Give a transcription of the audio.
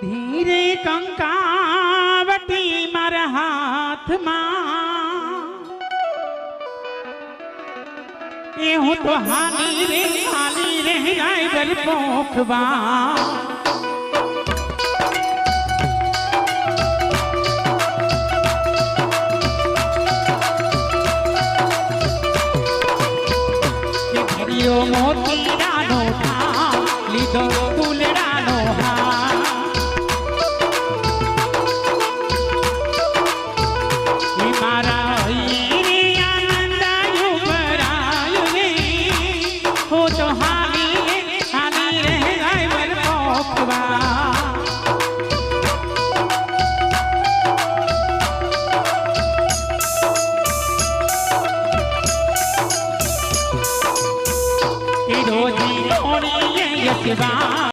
धीरे कंकावटी मर हाथ ए तो हानी रे हानी रे आई बर पोखवा मोती रानो ઉલડાનો હા મારા આનંદ ઉભરાયું રે હું તો હાલી હાલી રહે ગાય પોખવા रोजी ओणी यशिवा